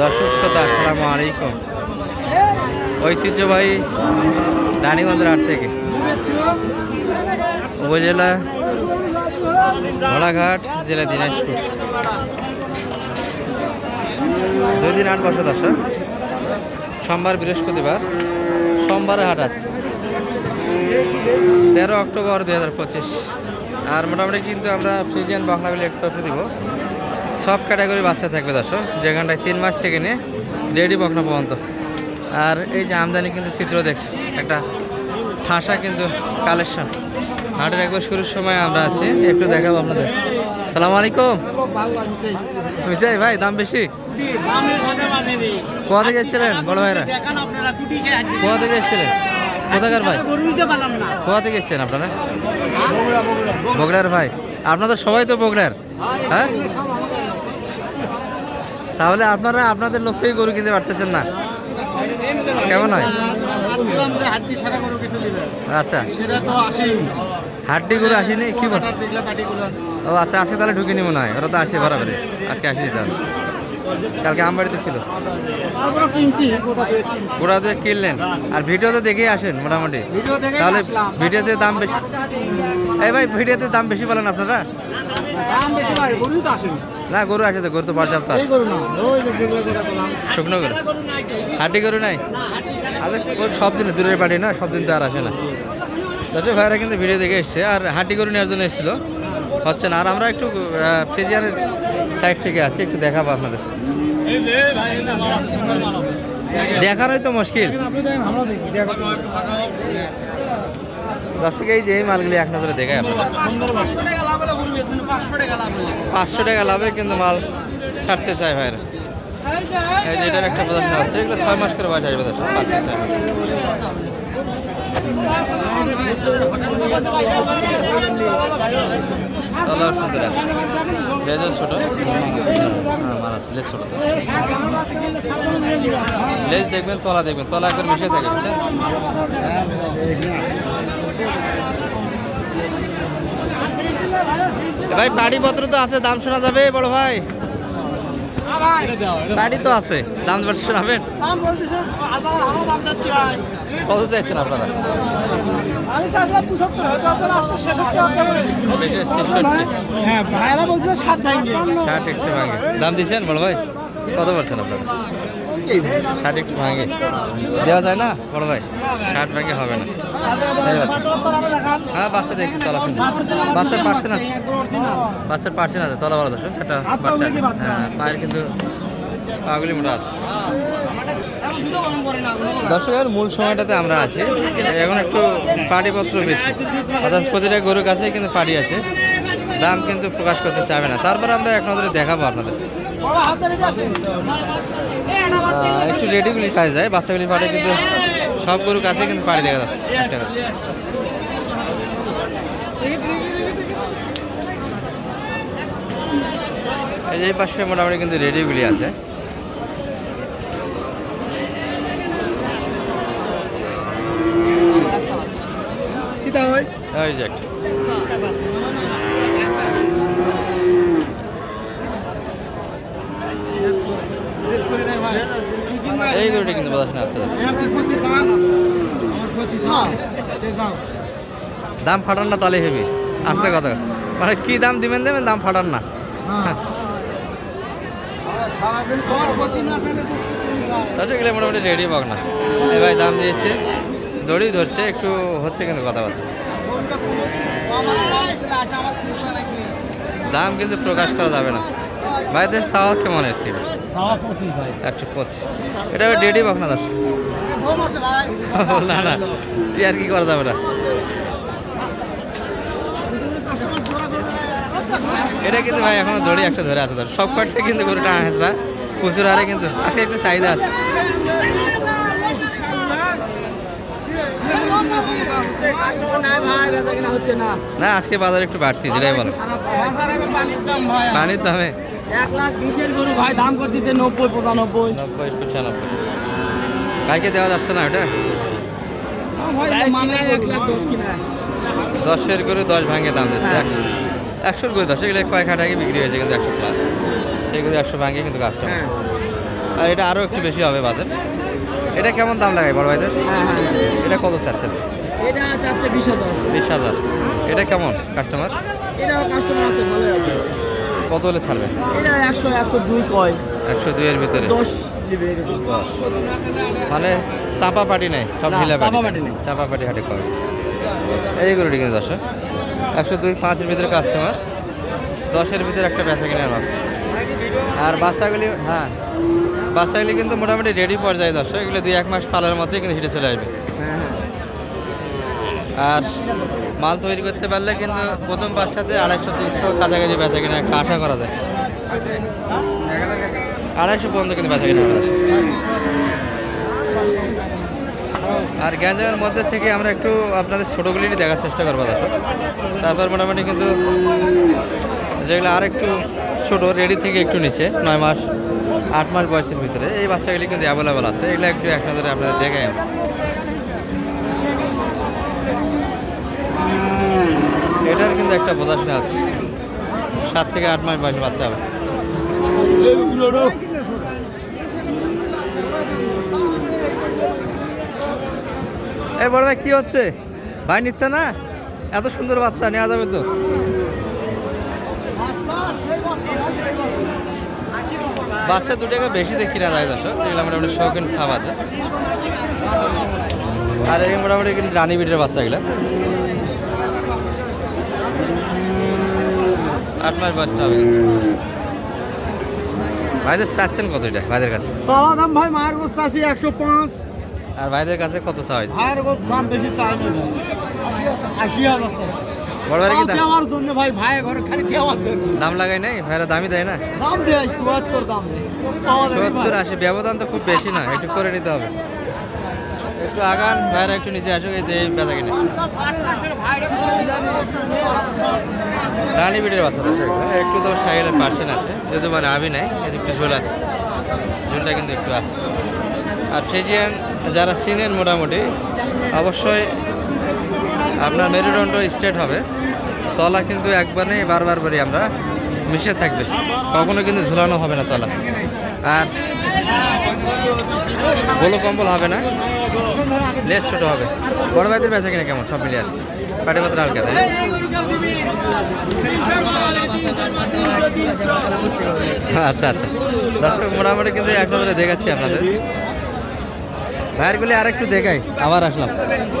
দর্শক শ্রোতা, আসসালামু আলাইকুম। ঐতিহ্যবাহী রানীগঞ্জের হাট থেকে উপজেলা ঘোড়াঘাট, জেলা দিনাজপুর। দুই দিন আট বছর দর্শক। সোমবার, বৃহস্পতিবার, সোমবারে হাট আছে। তেরো অক্টোবর দুই হাজার পঁচিশ। আর মোটামুটি কিন্তু আমরা ফ্রিজিয়ান বাংলাগুলি একটু তথ্য দিব। সব ক্যাটাগরি বাচ্চা থাকবে দর্শক যেখানটায় তিন মাস থেকে নিয়ে ডেডি বকনা পর্যন্ত। আর এই যে আমদানি কিন্তু চিত্র দেখছি, একটা ঠাসা কিন্তু কালেকশন। হাটের একবার শুরুর সময় আমরা আছি, একটু দেখাবো আপনাদের। সালাম আলাইকুম। বুঝাই ভাই, দাম বেশি? কোথা থেকে এসেছিলেন, বড় ভাইরা? কোথা থেকে এসেছিলেন? কোথাকার ভাই? কোথা থেকে এসেছেন আপনারা? বগড়ার ভাই। আপনাদের সবাই তো বগড়ার হ্যাঁ? তাহলে আপনারা আপনাদের লোক থেকে গরু কিনতে পারতেছেন না? কেমন হয়? গরু আচ্ছা। হাড্ডি গরু আসেনি? কি বল? ও আচ্ছা আজকে তাহলে ঢুকিনি মনে হয়। ওরা তো আসে বরাবরে আজকে আসেনি তাহলে। কালকে আমবাড়িতে ছিল। ওরা তো কিনলেন। আর ভিডিওতে দেখেই আসেন মোটামুটি। তাহলে ভিডিওতে দাম বেশি এই ভাই, ভিডিওতে দাম বেশি বলেন আপনারা। দাম বেশি লাগে গরুই তো আসেনি। না গরু আছে তো গরু তো পর্যাপ্ত আছে শুকনো গরু? হাড্ডি গরু নাই? আচ্ছা সব দিন দূরের বাড়ি না সব দিন তো আর আসে না। দর্শক ভাইরা কিন্তু ভিডিও দেখে এসছে আর হাড্ডি গরু নেওয়ার জন্য এসেছিল। হচ্ছে না আর আমরা একটু ফ্রিজিয়ানের সাইড থেকে আছি একটু দেখাবো আপনাদের। দেখানোই তো মুশকিল। দর্শক, এই যে এই মালগুলি এক নজরে আপনাদের। পাঁচশো টাকা লাভে কিন্তু মাল ছাড়তে চায় ভাইরা এই যে এটার একটা প্রদর্শন হচ্ছে, এগুলো ছয় মাস করে বয়স আসবে দর্শক ছয় মাস। তলাও সুন্দর আছে লেজও ছোট। হ্যাঁ আছে, লেজ ছোট দেখবেন, তলা দেখবেন, তলা একবার মিশে থাকে, বুঝছেন? ভাই পাড়িপত্র তো আছে দাম শোনা যাবে বড় ভাই? বাড়ি তো আছে দাম শোনাবেন। দাম বলতেছে আদার আমার দাম যাচ্ছে ভাই। কত চাইছেন আপনারা? আমি চাইছিলাম পঁচাত্তর হয়তো ছেষট্টি হ্যাঁ ভাইরা বলছে ষাট ভাঙবে ষাট একটু ভাঙে দাম দিচ্ছেন বড় ভাই? কত বলছেন আপনারা? ষাট একটু ভাঙে। দেওয়া যায় না? বড় ভাই ষাট ভাঙে হবে না। হ্যাঁ বাচ্চা দেখছি তলা শুনছি বাচ্চার পার্সেন আছে। বাচ্চার পার্সেন আছে তলা বড় দর্শক সেটা বাচ্চা? হ্যাঁ পায়ের কিন্তু পাগুলি মোটা আছে। দর্শকের মূল সময়টাতে আমরা আছি এখন একটু পাটিপত্র বেশি। অর্থাৎ প্রতিটা গরুর কাছে কিন্তু পাটি আছে। দাম কিন্তু প্রকাশ করতে চাবে না। তারপরে আমরা এক নজরে দেখাবো আপনাদের। একটু রেডিগুলি কাজে যায়। বাচ্চাগুলি পাটে কিন্তু সব গরুর কাছে কিন্তু পাড়ি দেখা যাচ্ছে। এই যে পাশে মোটামুটি কিন্তু রেডিগুলি আছে। ওই যে একটা। গরুটি কিন্তু বোঝা শোনা দাম ফাটান না তাহলে হেবি। আস্তে কথা। মানে কি দাম দিবেন দেবেন, দাম ফাটান না। গেলে মোটামুটি রেডি পাক না। ভাই দাম দিয়েছে। দড়ি ধরছে, একটু হচ্ছে কিন্তু কথাবার্তা। দাম কিন্তু প্রকাশ করা যাবে না। ভাইদের চাওয়া কেমন এসকে সাওয়া পঁচিশ ভাই একশো পঁচিশ এটা ডেডি পাক না দশ না না আর কি করা যাবে না এটা কিন্তু ভাই এখনও দড়ি একটা ধরে আছে ধর সব কটা কিন্তু গরুটা হেঁচড়া প্রচুর হারে কিন্তু আজকে একটু চাহিদা আছে না না আজকে বাজার একটু বাড়তি যেটাই বলো পানির দামে এক লাখ বিশের গরু ভাই দাম করতেছে নব্বই পঁচানব্বই। নব্বই পঁচানব্বই। বাইকে দেওয়া যাচ্ছে না ওটা দশের করে দশ ভাঙে দাম দিচ্ছে। একশো একশোর করে দশ এগুলো কয়েক হাট আগে বিক্রি হয়েছে কিন্তু একশো প্লাস সেইগুলো একশো ভাঙে কিন্তু কাস্টমার হ্যাঁ। আর এটা আরও একটু বেশি হবে বাজেট এটা কেমন দাম লাগায় বড় ভাইদের? হ্যাঁ হ্যাঁ। এটা কত চাচ্ছেন? এটা চাচ্ছে বিশ হাজার। বিশ হাজার। এটা কেমন কাস্টমার এটাও কাস্টমার আছে ভালো আছে। কত হলে ছাড়বেন এটা একশো একশো দুই কয় একশো দুইয়ের ভিতরে। দশ দশ। মানে চাপা পাটি নেই সব ঢিলা চাপা পাটি নেই। চাপা পাটি হাটে কবে এইগুলো কিন্তু দশ একশো দুই পাঁচের ভিতরে কাস্টমার দশের ভিতরে একটা বেচা কিনে আমার আর বাচ্চাগুলি হ্যাঁ বাচ্চাগুলি কিন্তু মোটামুটি রেডি পর্যায়ে দর্শক এগুলো দুই এক মাস পালার মধ্যেই কিন্তু হিটে চলে আসবে। আর মাল তৈরি করতে পারলে কিন্তু প্রথম বাচ্চাতে আড়াইশো, তিনশো কাছাকাছি বেচা কিনা একটা আশা করা যায়। আড়াইশো পর্যন্ত কিন্তু বেচা কিনা আর গ্যাঞ্জামের মধ্যে থেকে আমরা একটু আপনাদের ছোটোগুলি দেখার চেষ্টা করব, দেখো। তারপর মোটামুটি কিন্তু যেগুলো আর একটু ছোটো রেডি থেকে একটু নিচে, নয় মাস, আট মাস বয়সের ভিতরে, এই বাচ্চাগুলি কিন্তু অ্যাভেলেবেল আছে। এগুলো একটু এক নজরে আপনারা দেখে এটার কিন্তু একটা বোঝাশোনা আছে। সাত থেকে আট মাস বয়সে বাচ্চা হবে। এই বড় ভাই, কি হচ্ছে? ভাই নিচ্ছে না? এত সুন্দর বাচ্চা, নেওয়া যাবে তো। বাচ্চা দু টাকা বেশি দেখি না যায় দর্শক। যেগুলো মোটামুটি শৌখিন ছাপ আছে। আর এই মোটামুটি কিন্তু রানী বিটের বাচ্চা এগুলো। আট মাস বয়সটা হবে। ভাইদের চাচ্ছেন কত এটা? ভাইদের কাছে। সারা দাম ভাই মায়ের গোস চাষি একশো পাঁচ। আর ভাইদের কাছে কত চাওয়া হয়েছে? ভাইয়ের গোস দাম বেশি চাই না আশি হাজার চাষি বড় কি দেওয়ার জন্য ভাই ভাই ঘরে খালি দেওয়ার জন্য। দাম লাগাই নাই? ভাইরা দামই দেয় না? দাম দেয় দাম আশি ব্যবধান তো খুব বেশি না একটু করে নিতে হবে। একটু আগান, ভাইরা একটু নিচে আসুক, এই যে বেচা কিনে। রানী বিটের বাচ্চা দর্শক একটু তো সাইকেলের পার্সেন্ট আছে যদি মানে আমি নাই একটু ঝোল আছে। ঝোলটা কিন্তু একটু আছে। আর ফ্রিজিয়ান যারা চিনেন মোটামুটি, অবশ্যই আপনার মেরুদণ্ড স্ট্রেট হবে। তলা কিন্তু একবার নেই বারবার বারই আমরা মিশে থাকবে। কখনো কিন্তু ঝুলানো হবে না তলা। আর গোলো কম্বল হবে না। লেস ছোটো হবে। বড় ভাইদের বেচা কিনা কেমন? সব মিলে আছে। পাটি পাত্র হালকা তাই আচ্ছা আচ্ছা। দর্শক, মোটামুটি কিন্তু একশো ধরে দেখাচ্ছি আপনাদের। ভাইয়েরগুলি আর একটু দেখাই, আবার আসলাম।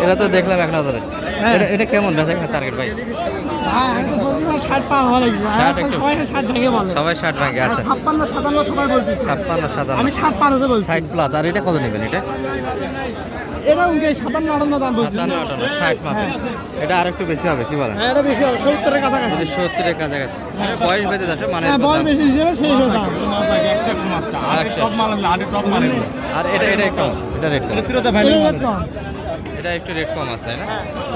এটা তো দেখলাম এক নজরে। এটা এটা কেমন বেচা কিনা টার্গেট ভাই? হ্যাঁ। সবাই ষাট ভেঙে আচ্ছা। ছাপ্পান্ন সাতান্ন সবাই বলতেছে। ছাপ্পান্ন সাতান্ন। আমি ষাট পার হতে বলছি। ষাট প্লাস আর এটা কত নেবেন এটা? এটা উঠে সাতান্ন আটান্ন দাম বলছি? সাতান্ন আটান্ন ষাট মাপে এটা আর একটু বেশি হবে কি বলেন? হ্যাঁ এটা বেশি হবে সত্তরের কাছাকাছি। সত্তরের কাছাকাছি। বয়স বেঁধে যাচ্ছে মানে হ্যাঁ বয়স বেশি হিসেবে সেই। আর এটা এটা এটা রেট কম এটা রেট কম। এটা একটু রেট কম আছে তাই না?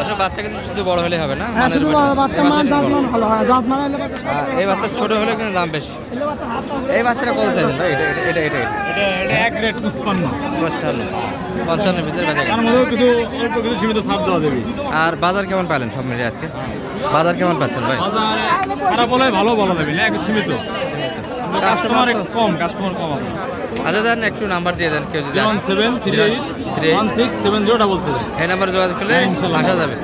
আসলে বাচ্চা কিন্তু শুধু বড় হলে হবে না হ্যাঁ শুধু। বাচ্চা এই মান জাত মান ভালো হয় জাত মানে হ্যাঁ, এই বাচ্চা ছোট হলে কিন্তু দাম বেশি। এই বাচ্চাটা কত চাইছেন ভাই? এটা এটা এটা এটা এটা। পঞ্চান্ন পঞ্চান্ন ভিতরে বেচা কিনা। আর বাজার কেমন পেলেন সব মিলিয়ে আজকে? বাজার কেমন পাচ্ছেন ভাই? খারাপ হলে ভালো বলা যাবে না একটু সীমিত। কাস্টমার একটু কম কাস্টমার কম আছে আচ্ছা দেন একটু নাম্বার দিয়ে দেন কেউ যদি one seven three three one six seven zero double seven এই নাম্বারে যোগাযোগ করলে হ্যাঁ, আসা যাবে।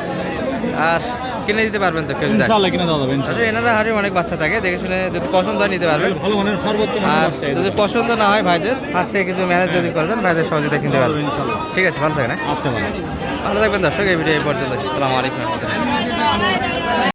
আর কিনে দিতে পারবেন তো কেউ যদি কিনে দেওয়া যাবে ইনশাল্লাহ। আচ্ছা এনারা হাটে অনেক বাচ্চা থাকে দেখে শুনে যদি পছন্দ হয় নিতে পারবেন। ভালো মানের সর্বোচ্চ আর যদি পছন্দ না হয় ভাইদের হাত থেকে কিছু ম্যানেজ যদি করে দেন ভাইদের সহযোগিতা কিনতে পারবেন। ঠিক আছে ভালো থাকে না আচ্ছা ভালো। ভালো থাকবেন দর্শক এই ভিডিও এই পর্যন্ত। সালামালাইকুম রহমতুল্লাহ